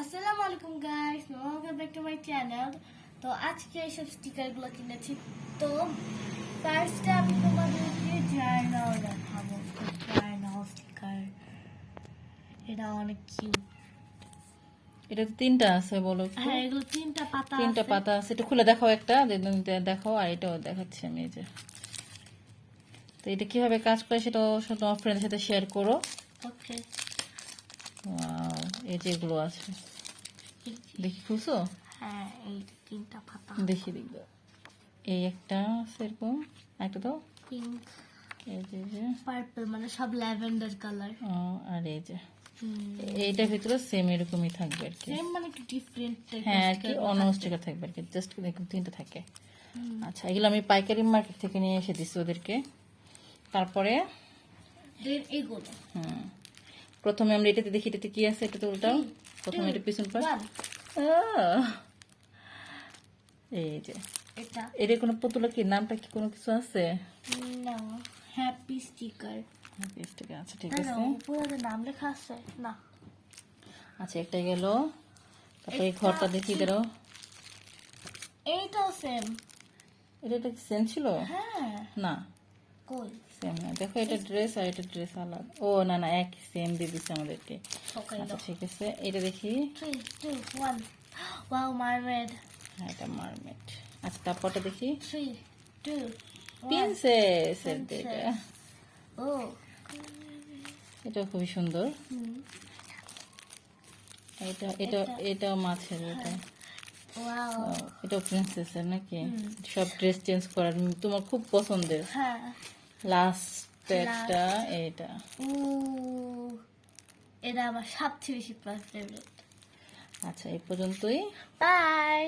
আসসালামু আলাইকুম guys welcome back to my channel তো আজকে এইসব স্টিকারগুলো কিনেছি। তো ফার্স্টে আমি তোমাদেরকে জার্নাল দেখাবো। জার্নাল স্টিকার এটা অনেক কিউট এটা তো তিনটা আছে বলো। হ্যাঁ এগুলো তিনটা পাতা তিনটা। পাতা আছে। একটু খুলে দেখাও একটা দেখাও আর এটাও দেখাচ্ছি আমি এই যে। তো এটা কীভাবে কাজ করে সেটাও সব তোমার ফ্রেন্ডের সাথে শেয়ার করো। ওকে এই যে এগুলো আছে। দেখি খুলছো? হ্যাঁ এই তিনটা পাতা। দেখি দেখব এই একটা আছে এরকম একটা তো পিঙ্ক এই যে যে। পার্পল মানে সব ল্যাভেন্ডার কালার। ও, আর এই যে। এইটার ভিতরে সেম এরকমই থাকবে আর কি। সেম মানে একটু ডিফারেন্ট হ্যাঁ আর কি অন্য স্টিকার থাকবে। আর কি। জাস্ট এরকম তিনটা থাকে। আচ্ছা এগুলো আমি পাইকারি মার্কেট থেকে নিয়ে এসে দিচ্ছি ওদেরকে। তারপরে এগুলো। হুম। প্রথমে আমরা এটাতে দেখি এটাতে কি আছে? এটা তো উল্টাও। প্রথমে এটা পিছন পাশ। এই যে। এটা। এটা কোনো পুতুলা কি? নামটা কি কোনো কিছু আছে? না। হ্যাপি স্টিকার পেজটাকে আচ্ছা ঠিক না আছে। উপরে নাম লেখা আছে। না। আচ্ছা একটা গেল। তারপরে এই ঘরটা দেখি ধরো এইটাও সেম এটা কি সেম ছিল? হ্যাঁ। না। সেম না দেখো এটা ড্রেস আর এটা ড্রেস আলাদা। ও না না এক সেম দিয়ে দিচ্ছে আমাদেরকে। আচ্ছা ঠিক আছে এটা দেখি। ওয়াও মারমেড হ্যাঁ এটা মারমেট আচ্ছা তারপরটা দেখি। প্রিন্সেস এটা ও। এটা খুবই সুন্দর। এটা এটা এটাও মাছের এটা। এটাও প্রিন্সেসের নাকি? সব ড্রেস চেঞ্জ করার তোমার খুব পছন্দের। হ্যাঁ। লাস্ট একটা এটা এটা আমার সবচেয়ে বেশি ফেভারিট আচ্ছা এই পর্যন্তই। বাই